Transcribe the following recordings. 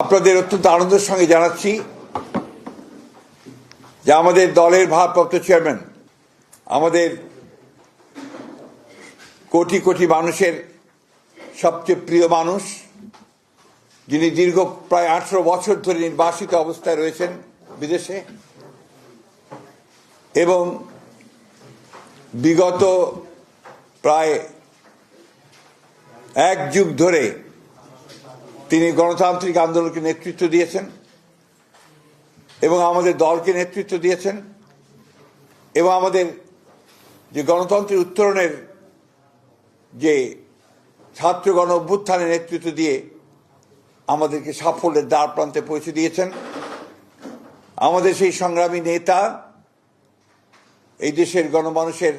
আপনাদের অত্যন্ত আনন্দের সঙ্গে জানাচ্ছি যে আমাদের দলের ভারপ্রাপ্ত চেয়ারম্যান, আমাদের কোটি কোটি মানুষের সবচেয়ে প্রিয় মানুষ, যিনি দীর্ঘ প্রায় আঠারো বছর ধরে নির্বাসিত অবস্থায় রয়েছেন বিদেশে, এবং বিগত প্রায় এক যুগ ধরে তিনি গণতান্ত্রিক আন্দোলনকে নেতৃত্ব দিয়েছেন এবং আমাদের দলকে নেতৃত্ব দিয়েছেন এবং আমাদের যে গণতন্ত্রের উত্তরণের যে ছাত্র গণ অভ্যুত্থানে নেতৃত্ব দিয়ে আমাদেরকে সাফল্যের দ্বার প্রান্তে পৌঁছে দিয়েছেন। আমাদের সেই সংগ্রামী নেতা এই দেশের গণমানুষের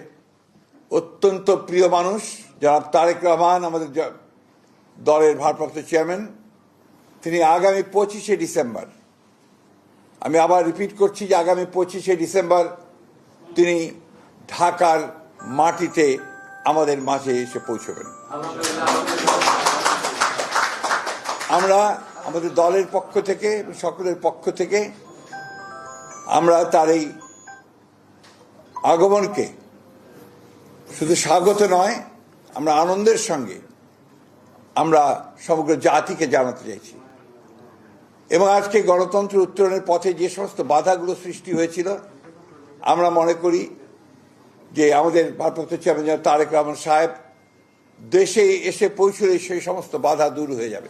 অত্যন্ত প্রিয় মানুষ যারা তারেক রহমান, আমাদের দলের ভারপ্রাপ্ত চেয়ারম্যান, তিনি আগামী পঁচিশে ডিসেম্বর। আমি আবার রিপিট করছি যে আগামী পঁচিশে ডিসেম্বর তিনি ঢাকার মাটিতে আমাদের মাঝে এসে পৌঁছবেন। আমরা আমাদের দলের পক্ষ থেকে, সকলের পক্ষ থেকে আমরা তার এই আগমনকে শুধু স্বাগত নয়, আমরা আনন্দের সঙ্গে আমরা সমগ্র জাতিকে জানাতে চাইছি। এবং আজকে গণতন্ত্র উত্তরণের পথে যে সমস্ত বাধাগুলো সৃষ্টি হয়েছিল, আমরা মনে করি যে আমাদের ভারপ্রাপ্ত চেয়ারম্যান তারেক রহমান সাহেব দেশে এসে পৌঁছলে সেই সমস্ত বাধা দূর হয়ে যাবে।